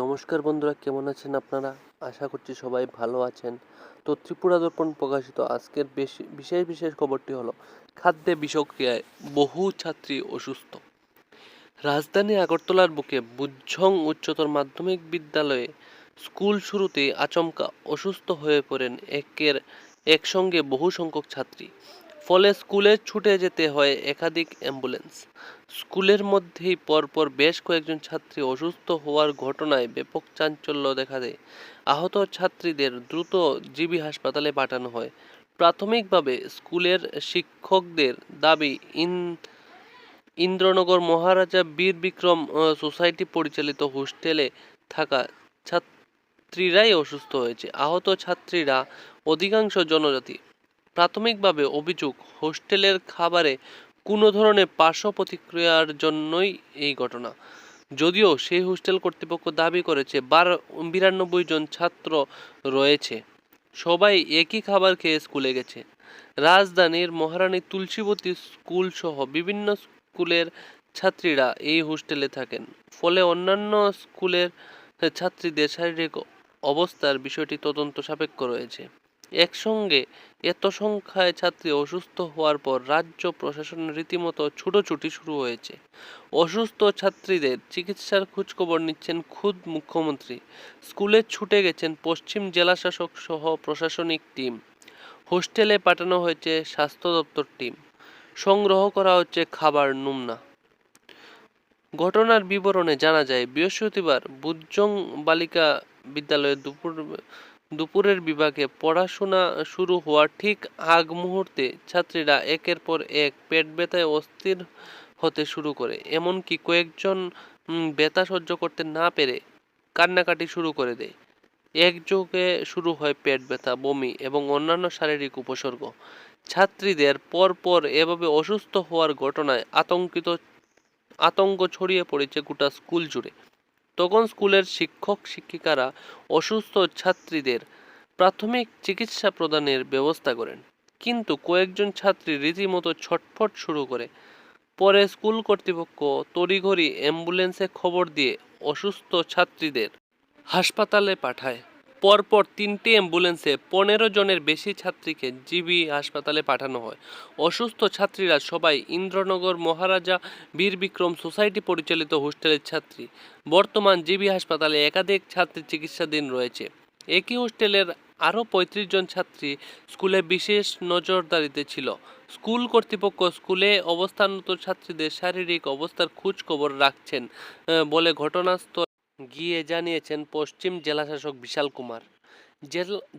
নমস্কার বন্ধুরা, কেমন আছেন আপনারা? আশা করছি সবাই ভালো আছেন। তো ত্রিপুরা দর্পণ প্রকাশিত আজকের বেশি, বিশেষ বিশেষ খবরটি হলো, খাদ্যে বিষক্রিয়ায় বহু ছাত্রী অসুস্থ। রাজধানী আগরতলার বুকে বুঝং উচ্চতর মাধ্যমিক বিদ্যালয়ে স্কুল শুরুতেই আচমকা অসুস্থ হয়ে পড়েন একের, একসঙ্গে বহু সংখ্যক ছাত্রী। ফলে স্কুলে ছুটে যেতে হয় একাধিক অ্যাম্বুলেন্স। স্কুলের মধ্যেই পরপর বেশ কয়েকজন ছাত্রী অসুস্থ হওয়ার ঘটনায় ব্যাপক চাঞ্চল্য দেখা দেয়। আহত ছাত্রীদের দ্রুত জিবি হাসপাতালে পাঠানো হয়। প্রাথমিকভাবে স্কুলের শিক্ষকদের দাবি, ইন ইন্দ্রনগর মহারাজা বীর বিক্রম সোসাইটি পরিচালিত হোস্টেলে থাকা ছাত্রীরাই অসুস্থ হয়েছে। আহত ছাত্রীরা অধিকাংশ জনজাতি প্রাথমিকভাবে অভিযোগ, হোস্টেলের খাবারে কোনো ধরনের পার্শ্ব প্রতিক্রিয়ার জন্যই এই ঘটনা। যদিও সেই হোস্টেল কর্তৃপক্ষ দাবি করেছে, বার বিরানব্বই জন ছাত্র রয়েছে। সবাই একই খাবার খেয়ে স্কুলে গেছে। রাজধানীর মহারানী তুলসীবতী স্কুল সহ বিভিন্ন স্কুলের ছাত্রীরা এই হোস্টেলে থাকেন। ফলে অন্যান্য স্কুলের ছাত্রীদের শারীরিক অবস্থার বিষয়টি তদন্ত সাপেক্ষ রয়েছে। একসঙ্গে এত সংখ্যায় ছাত্রী অসুস্থ হওয়ার পর রাজ্য প্রশাসন রীতিমতো ছুটোছুটি শুরু হয়েছে। অসুস্থ ছাত্রীদের চিকিৎসার খোঁজখবর নিচ্ছেন খুদ মুখ্যমন্ত্রী। স্কুলে ছুটে গেছেন পশ্চিম জেলাশাসক সহ প্রশাসনিক টিম। হোস্টেলে পাঠানো হয়েছে স্বাস্থ্য দপ্তর টিম। সংগ্রহ করা হচ্ছে খাবার নমুনা। ঘটনার বিবরণে জানা যায়, বৃহস্পতিবার বুজ্জং বালিকা বিদ্যালয়ে দুপুর দুপুরের বিভাগে পড়াশোনা শুরু হওয়ার ঠিক আগ মুহূর্তে ছাত্রীরা একের পর এক পেট ব্যথায় অস্থির হতে শুরু করে। এমনকি কয়েকজন ব্যথা সহ্য করতে না পেরে কান্নাকাটি শুরু করে দেয়। একযোগে শুরু হয় পেট ব্যথা, বমি এবং অন্যান্য শারীরিক উপসর্গ। ছাত্রীদের পরপর এভাবে অসুস্থ হওয়ার ঘটনায় আতঙ্কিত, আতঙ্ক ছড়িয়ে পড়েছে গোটা স্কুল জুড়ে। তখন স্কুলের শিক্ষক, শিক্ষিকারা অসুস্থ ছাত্রীদের প্রাথমিক চিকিৎসা প্রদানের ব্যবস্থা করেন। কিন্তু কয়েকজন ছাত্রী রীতিমতো ছটফট শুরু করে। পরে স্কুল কর্তৃপক্ষ তড়িঘড়ি অ্যাম্বুলেন্সে খবর দিয়ে অসুস্থ ছাত্রীদের হাসপাতালে পাঠায়। পরপর তিনটি অ্যাম্বুলেন্সে পনেরো জনের বেশি ছাত্রীকে জিবি হাসপাতালে পাঠানো হয়। অসুস্থ ছাত্রীরা সবাই ইন্দ্রনগর মহারাজা বীর বিক্রম সোসাইটি পরিচালিত হোস্টেলের ছাত্রী। বর্তমান জিবি হাসপাতালে একাধিক ছাত্রী চিকিৎসাধীন রয়েছে। একই হোস্টেলের আরও পঁয়ত্রিশ জন ছাত্রী স্কুলে বিশেষ নজরদারিতে ছিল। স্কুল কর্তৃপক্ষ স্কুলে অবস্থানরত ছাত্রীদের শারীরিক অবস্থার খোঁজ খবর রাখছেন বলে ঘটনাস্থল গিয়ে জানিয়েছেন পশ্চিম জেলাশাসক বিশাল কুমার।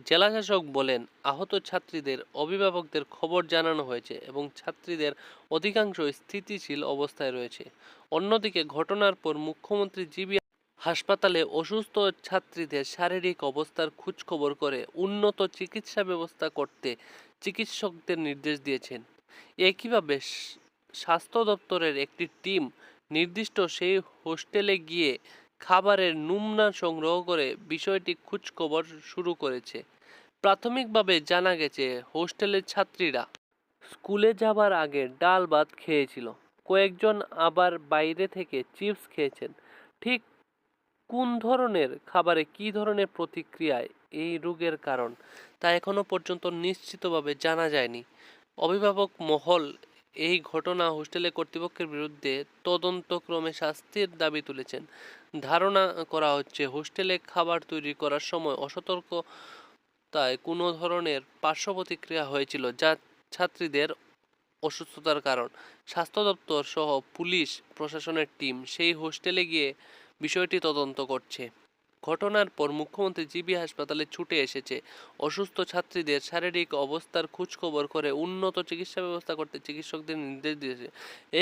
জেলাশাসক বলেন, আহত ছাত্রীদের অভিভাবকদের খবর জানানো হয়েছে এবং ছাত্রীদের অধিকাংশ স্থিতিশীল অবস্থায় রয়েছে। অন্যদিকে ঘটনার পর মুখ্যমন্ত্রী জিবি হাসপাতালে অসুস্থ ছাত্রীদের শারীরিক অবস্থার খোঁজখবর করে উন্নত চিকিৎসা ব্যবস্থা করতে চিকিৎসকদের নির্দেশ দিয়েছেন। একইভাবে স্বাস্থ্য দপ্তরের একটি টিম নির্দিষ্ট সেই হোস্টেলে গিয়ে খাবারের নমুনা সংগ্রহ করে বিষয়টি খোঁজখবর শুরু করেছে। প্রাথমিকভাবে জানা গেছে, হোস্টেলের ছাত্রীরা স্কুলে যাবার আগে ডাল ভাত খেয়েছিল। কয়েকজন আবার বাইরে থেকে চিপস খেয়েছেন। ঠিক কোন ধরনের, খাবারে কী ধরনের প্রতিক্রিয়ায় এই রোগের কারণ তা এখনও পর্যন্ত নিশ্চিতভাবে জানা যায়নি। অভিভাবক মহল এই ঘটনা হোস্টেলে কর্তৃপক্ষের বিরুদ্ধে তদন্তক্রমে শাস্তির দাবি তুলেছেন। ধারণা করা হচ্ছে, হোস্টেলে খাবার তৈরি করার সময় অসতর্কতায় কোনো ধরনের পার্শ্ব প্রতিক্রিয়া হয়েছিল যা ছাত্রীদের অসুস্থতার কারণ। স্বাস্থ্য দপ্তর সহ পুলিশ, প্রশাসনের টিম সেই হোস্টেলে গিয়ে বিষয়টি তদন্ত করছে। ঘটনার পর মুখ্যমন্ত্রী জিবি হাসপাতালে ছুটে এসেছে। অসুস্থ ছাত্রীদের শারীরিক অবস্থার খোঁজখবর করে উন্নত চিকিৎসা ব্যবস্থা করতে চিকিৎসকদের নির্দেশ দিয়েছে।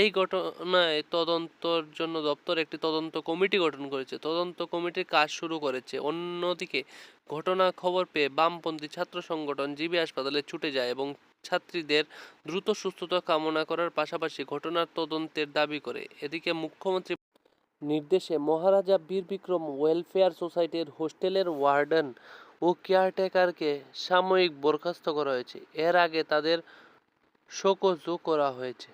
এই ঘটনায় তদন্তর জন্য দপ্তর একটি তদন্ত কমিটি গঠন করেছে। তদন্ত কমিটির কাজ শুরু করেছে। অন্যদিকে ঘটনা খবর পেয়ে বামপন্থী ছাত্র সংগঠন জিবি হাসপাতালে ছুটে যায় এবং ছাত্রীদের দ্রুত সুস্থতা কামনা করার পাশাপাশি ঘটনার তদন্তের দাবি করে। এদিকে মুখ্যমন্ত্রী নির্দেশে মহারাজা বীর বিক্রম ওয়েলফেয়ার সোসাইটির হোস্টেলের ওয়ার্ডেন ও কেয়ারটেকারকে সাময়িক বরখাস্ত করা হয়েছে। এর আগে তাদের শোকজও করা হয়েছে।